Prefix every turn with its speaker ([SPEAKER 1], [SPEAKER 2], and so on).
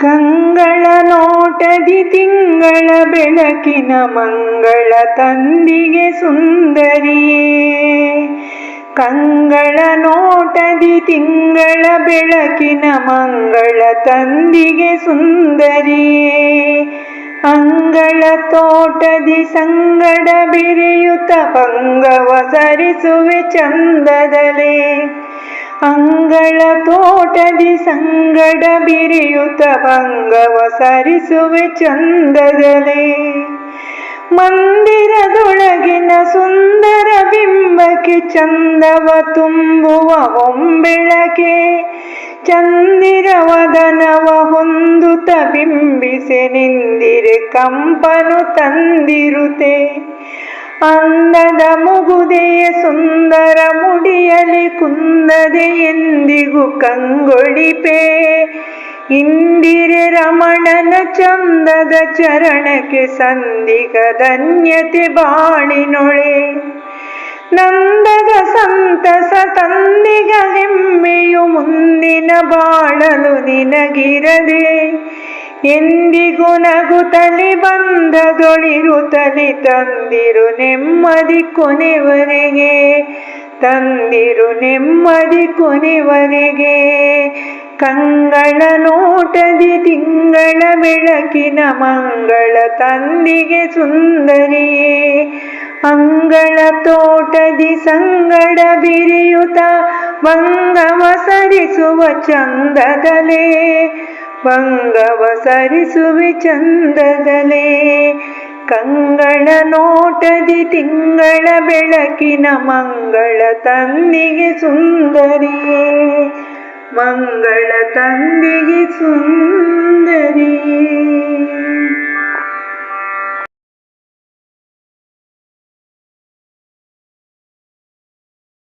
[SPEAKER 1] ಕಂಗಳ ನೋಟದಿ ತಿಂಗಳ ಬೆಳಕಿನ ಮಂಗಳ ತಂದಿಗೆ ಸುಂದರಿಯೇ. ಕಂಗಳ ನೋಟದಿ ತಿಂಗಳ ಬೆಳಕಿನ ಮಂಗಳ ತಂದಿಗೆ ಸುಂದರಿಯೇ. ಅಂಗಳ ತೋಟದಿ ಸಂಗಡ ಬಿರಿಯುತ ಭಂಗವ ಸರಿಸುವೆ ಚಂದದಲೇ. ಅಂಗಳ ತೋಟದಿ ಸಂಗಡ ಬಿರಿಯುತ ಭಂಗವ ಸರಿಸುವೆ ಚಂದದಲೇ ಮಂದಿರದೊಳಗಿನ ಸುಂದರ ಬಿಂಬಕ್ಕೆ ಚಂದವ ತುಂಬುವ ಒಂಬೆಳಕೆ ಚಂದಿರವದನವ ಹೊಂದುತ ಬಿಂಬಿಸೆ ನಿಂದಿರೆ ಕಂಪನು ತಂದಿರುತೆ ಅಂದದ ಮುಗುದೆಯ ಸುಂದರ ಮುಡಿಯಲಿ ಕುಂದದೆ ಎಂದಿಗೂ ಕಂಗೊಳಿಪೆ. ಇಂದಿರೆ ರಮಣನ ಚಂದದ ಚರಣಕ್ಕೆ ಸಂದಿಗ ಧನ್ಯತೆ ಬಾಳಿನೊಳೆ. ನಂದದ ಸಂತಸ ತಂದಿಗ ಹೆಮ್ಮೆಯು ಮುಂದಿನ ಬಾಳಲು ನಿನಗಿರದೆ. ಎಂದಿಗೂ ನಗುತ್ತಲಿ ಬಂದದೊಳಿರುತ್ತಲಿ ತಂದಿರು ನೆಮ್ಮದಿ ಕೊನೆವರೆಗೆ. ತಂದಿರು ನೆಮ್ಮದಿ ಕೊನೆವರೆಗೆ. ಕಂಗಳ ನೋಟದಿ ತಿಂಗಳ ಬೆಳಕಿನ ಮಂಗಳ ತಂದಿಗೆ ಸುಂದರಿಯೇ. ಅಂಗಳ ತೋಟದಿ ಸಂಗಡ ಬಿರಿಯುತ ಮಂಗಮ ಸರಿಸುವ ಚಂದದಲೇ. ಭಂಗವ ಸರಿಸುವೆ ಚಂದದಲೇ. ಕಂಗಳ ನೋಟದಿ ತಿಂಗಳ ಬೆಳಕಿನ ಮಂಗಳ ತಂದಿಗೆ ಸುಂದರಿಯೇ. ಮಂಗಳ ತಂದಿಗೆ ಸುಂದರಿಯೇ.